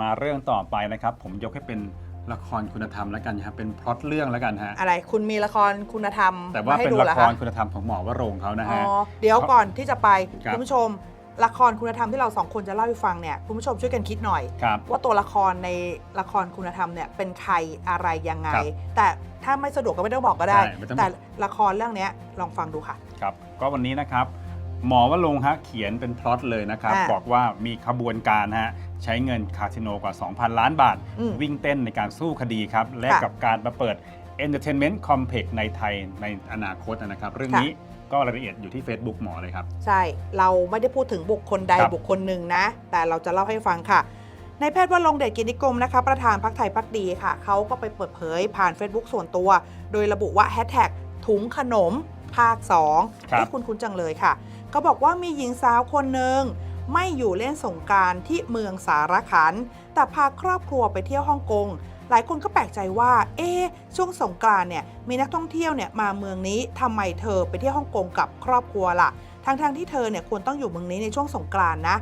มาเรื่องต่อไปนะครับ ผมยกให้เป็นละครคุณธรรมแล้วกันครับเป็นพล็อตเรื่องแล้วกันฮะอะไรคุณมีละครคุณธรรมแต่ว่าให้เป็นดูละเหรอครคะคุณธรรมของหมอวรงค์เขานะอ๋อฮะ เดี๋ยวก่อนที่จะไปครับ คุณผู้ชมละครคุณธรรมที่เราสองคนจะเล่าให้ฟังเนี่ยคุณผู้ชมช่วยกันคิดหน่อย ครับ ว่าตัวละครในละครคุณธรรมเนี่ยเป็นใครอะไรยังไง ครับแต่ถ้าไม่สะดวกก็ไม่ต้องบอกก็ได้ ใช่ไม่ต้องบอก แต่ละครเรื่องเนี้ยลองฟังดูค่ะ ครับก็วันนี้นะครับ หมอวรงค์ฮะเขียนเป็นพล็อตเลยนะครับ อ่า บอกว่ามีขบวนการฮะ ใช้เงินคาสิโนกว่า 2,000 ล้านบาท อืม วิ่งเต้นในการสู้คดีครับ และค่ะกับการมาเปิด Entertainment Complex ในไทยในอนาคตนะครับ เรื่องนี้ก็รายละเอียดอยู่ที่ Facebook หมอเลยครับ ใช่ เราไม่ได้พูดถึงบุคคลใดครับ บุคคลหนึ่งนะ แต่เราจะเล่าให้ฟังค่ะ ในแพทย์ว่าลงค์เดชกิจนิกรมนะคะ ประธานพักไทยพักดีค่ะ เขาก็ไปเปิดเผยผ่าน Facebook ส่วนตัว โดยระบุว่าแฮชแท็กถุงขนมภาค2ครับ ที่คุณคุ้นจังเลยค่ะ เขาบอกว่ามีหญิงสาวคนหนึ่ง ไม่อยู่เล่นสงการที่เมืองสารขัน แต่พาครอบครัวไปเที่ยวฮ่องกง หลายคนก็แปลกใจว่า เอ๊ช่วงสงกานต์เนี่ยมีนักท่องเที่ยวเนี่ยมาเมืองนี้ทำไมเธอไปเที่ยวฮ่องกงกับครอบครัวล่ะทั้งๆทที่เธอเนี่ยควรต้องอยู่เมืองนี้ในช่วงสงกรานนะ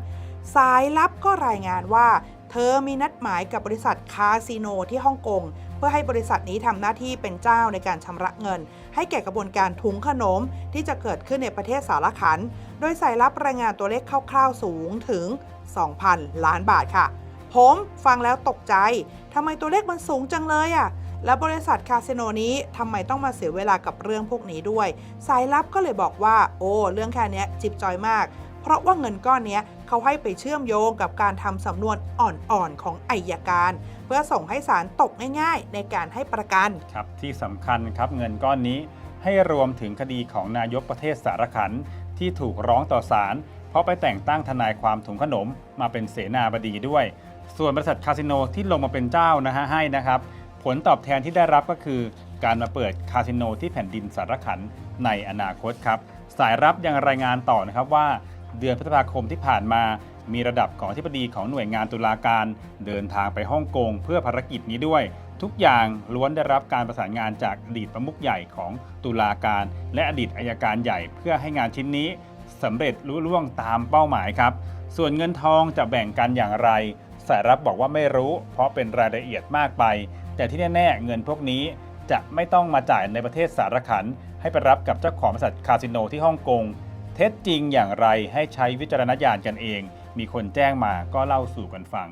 สายลับก็รายงานว่า เธอมีนัดหมายกับบริษัทคาสิโนที่ฮ่องกง เพื่อให้บริษัทนี้ทำหน้าที่เป็นเจ้าในการชำระเงิน ให้แก่กระบวนการถุงขนมที่จะเกิดขึ้นในประเทศสารขัน โดยสายลับรายงานตัวเลขคร่าวๆสูงถึง 2,000 ล้านบาทค่ะ ผมฟังแล้วตกใจทำไมตัวเลขมันสูงจังเลยอะ่ะแล้วบริษัทคาสิโนนี้ทำไมต้องมาเสียเวลากับเรื่องพวกนี้ด้วย สายลับก็เลยบอกว่า โอ้เรื่องแค่นี้จิบจอยมาก เพราะว่าเงินก้อนนี้เขาให้ไปเชื่อมโยงกับการทำสำนวนอ่อนๆของอายการ เพื่อส่งให้ศาลตกง่ายๆ ในการให้ประกันครับที่สำคัญครับเงินก้อนนี้ให้รวมถึงคดีของนายกประเทศสารขัน ที่ถูกร้องต่อศาลเพราะไปแต่งตั้งทนายความถุงขนมมาเป็นเสนาบดีด้วย ส่วนบริษัทคาสิโนที่ลงมาเป็นเจ้านะฮะให้นะครับ ผลตอบแทนที่ได้รับก็คือ การมาเปิดคาสิโนที่แผ่นดินสารขันในอนาคตครับ สายรับยังรายงานต่อนะครับว่า เดือนพฤษภาคมที่ผ่านมามีระดับของที่ปดีของหน่วยงานตุลาการ เดินทางไปฮ่องกงเพื่อภารกิจนี้ด้วย ทุกอย่างล้วนได้รับการประสานงานจากอดีตประมุขใหญ่ของตุลาการ และอดีตอายการใหญ่เพื่อให้งานชิ้นนี้สำเร็จลุล่วงตามเป้าหมายครับ ส่วนเงินทองจะแบ่งกันอย่างไร สายรับบอกว่าไม่รู้ เพราะเป็นรายละเอียดมากไป แต่ที่แน่ๆเงินพวกนี้จะไม่ต้องมาจ่ายในประเทศสารขัน ให้ไปรับกับเจ้าของบริษัทคาสิโนที่ฮ่องกง เท็จจริงอย่างไรให้ใช้วิจารณญาณกันเอง มีคนแจ้งมาก็เล่าสู่กันฟัง